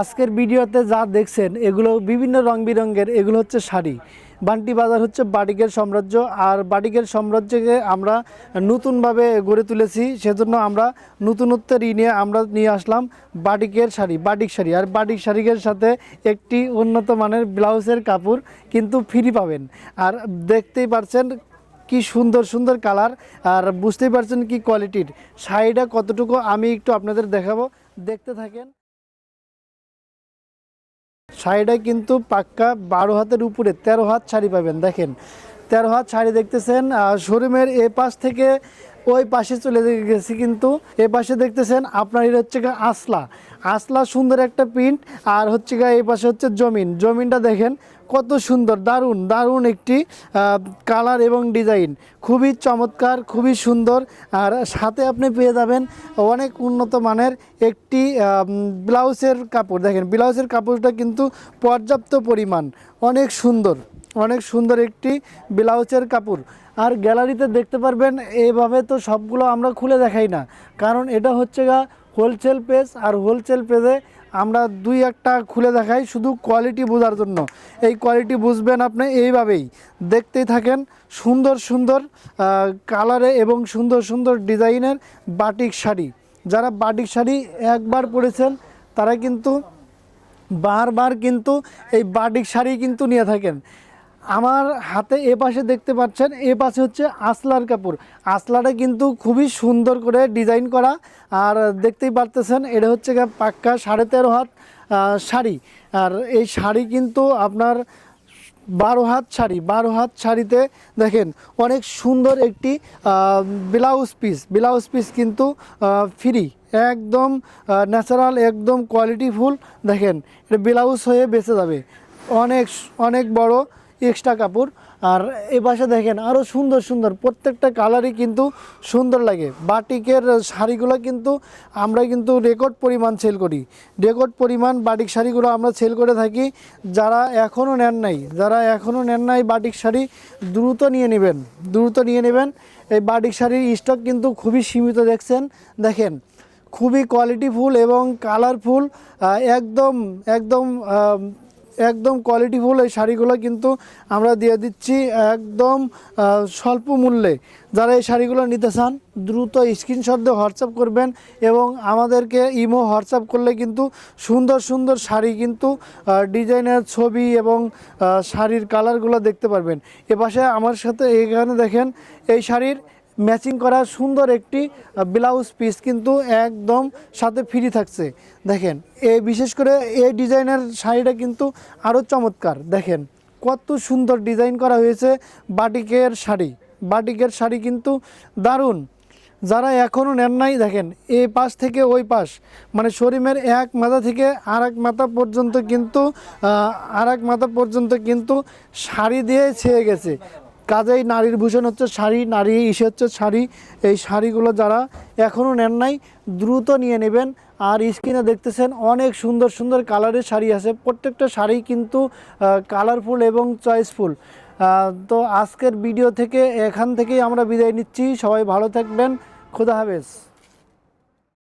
আজকের ভিডিওতে যা দেখছেন, এগুলো বিভিন্ন রং বেরঙের এগুলো হচ্ছে শাড়ি। বান্টি বাজার হচ্ছে বাটিকের সাম্রাজ্য, আর বাটিকের সাম্রাজ্যকে আমরা নতুনভাবে গড়ে তুলেছি, সেজন্য আমরা নতুনত্বের ই নিয়ে আমরা নিয়ে আসলাম বাটিকের শাড়ি, বাটিক শাড়ি। আর বাটিক শাড়ির সাথে একটি উন্নত মানের ব্লাউজের কাপড় কিন্তু ফ্রি পাবেন। আর দেখতেই পারছেন কি সুন্দর সুন্দর কালার, আর বুঝতেই পারছেন কি কোয়ালিটির। শাড়িটা কতটুকু আমি একটু আপনাদের দেখাবো। দেখতে থাকেন। শাড়িটা কিন্তু পাক্কা বারো হাতের উপরে, তেরো হাত শাড়ি পাবেন, দেখেন। তেরো হাত শাড়ি দেখতেছেন শোরুমের এ পাশ থেকে ওই পাশে চলে গেছি কিন্তু এ পাশে দেখতেছেন আপনার এটা হচ্ছে আসলা। আসলা সুন্দর একটা প্রিন্ট আর হচ্ছে গিয়ে এই পাশে হচ্ছে জমিন। জমিনটা দেখেন কত সুন্দর, দারুণ দারুণ একটি কালার এবং ডিজাইন খুবই চমৎকার, খুবই সুন্দর, আর সাথে আপনি পেয়ে যাবেন অনেক উন্নত মানের একটি ব্লাউজের কাপড়। দেখেন, ব্লাউজের কাপড়টা কিন্তু পর্যাপ্ত পরিমাণ, অনেক সুন্দর। অনেক সুন্দর একটি ব্লাউজের কাপড়। আর গ্যালারিতে দেখতে পারবেন এইভাবে তো সবগুলো আমরা খুলে দেখাই না। কারণ এটা হচ্ছে গা হোলসেল পেজ, আর হোলসেল পেজে আমরা দুই একটা খুলে দেখাই শুধু কোয়ালিটি বোঝার জন্য। এই কোয়ালিটি বুঝবেন আপনি এইভাবেই। দেখতেই থাকেন সুন্দর সুন্দর কালারে এবং সুন্দর সুন্দর ডিজাইনের বাটিক শাড়ি। যারা বাটিক শাড়ি একবার পরেছেন, তারা কিন্তু বারবার কিন্তু এই বাটিক শাড়ি কিন্তু নিয়ে থাকেন। আমার হাতে এ পাশে দেখতে পাচ্ছেন, এ পাশে হচ্ছে আসলার কাপড়। আসলাটা কিন্তু খুবই সুন্দর করে ডিজাইন করা। আর দেখতেই পারতেছেন, এটা হচ্ছে পাক্কা সাড়ে তেরো হাত শাড়ি। আর এই শাড়ি কিন্তু আপনার বারো হাত শাড়ি। বারো হাত শাড়িতে দেখেন, অনেক সুন্দর একটি ব্লাউজ পিস। ব্লাউজ পিস কিন্তু ফ্রি একদম ন্যাচারাল একদম কোয়ালিটিফুল দেখেন, এটা ব্লাউজ হয়ে বেঁচে যাবে। অনেক অনেক বড় এক্সট্রা কাপড়। আর এ পাশে দেখেন আরও সুন্দর সুন্দর, প্রত্যেকটা কালারই কিন্তু সুন্দর লাগে। বাটিকের শাড়িগুলো কিন্তু আমরা কিন্তু রেকর্ড পরিমাণ সেল করি। রেকর্ড পরিমাণ বাটিক শাড়িগুলো আমরা সেল করে থাকি। যারা এখনও নেন নাই, যারা এখনও নেন নাই বাটিক শাড়ি, দ্রুত নিয়ে নেবেন, দ্রুত নিয়ে নেবেন। এই বাটিক শাড়ির স্টক কিন্তু খুবই সীমিত দেখছেন। দেখেন, খুবই কোয়ালিটিফুল এবং কালারফুল একদম একদম একদম কোয়ালিটিফুল এই শাড়িগুলো কিন্তু আমরা দিয়ে দিচ্ছি একদম স্বল্প মূল্যে। যারা এই শাড়িগুলো নিতে চান, দ্রুত স্ক্রিনশট দিয়ে হোয়াটসঅ্যাপ করবেন এবং আমাদেরকে ইমো হোয়াটসঅ্যাপ করলে কিন্তু সুন্দর সুন্দর শাড়ি কিন্তু ডিজাইনের ছবি এবং শাড়ির কালারগুলো দেখতে পারবেন। এ পাশে আমার সাথে এখানে দেখেন, এই শাড়ির ম্যাচিং করা সুন্দর একটি ব্লাউজ পিস কিন্তু একদম সাথে ফ্রি থাকছে। দেখেন, এ বিশেষ করে এই ডিজাইনের শাড়িটা কিন্তু আরও চমৎকার। দেখেন, কত সুন্দর ডিজাইন করা হয়েছে বাটিকের শাড়ি। বাটিকের শাড়ি কিন্তু দারুণ। যারা এখনও নেন নাই, দেখেন এই পাশ থেকে ওই পাশ মানে শরীরের এক মাথা থেকে আর এক মাথা পর্যন্ত কিন্তু আর এক মাথা পর্যন্ত কিন্তু শাড়ি দিয়ে ছেয়ে গেছে। কাজেই নারীর ভূষণ হচ্ছে শাড়ি, নারী ইসে হচ্ছে শাড়ি। এই শাড়িগুলো যারা এখনও নেন নাই, দ্রুত নিয়ে নেবেন। আর স্ক্রিনে দেখতেছেন অনেক সুন্দর সুন্দর কালারের শাড়ি আছে। প্রত্যেকটা শাড়ি কিন্তু কালারফুল এবং চয়েসফুল তো আজকের ভিডিও থেকে এখান থেকেই আমরা বিদায় নিচ্ছি। সবাই ভালো থাকবেন। খুদা হাফেজ।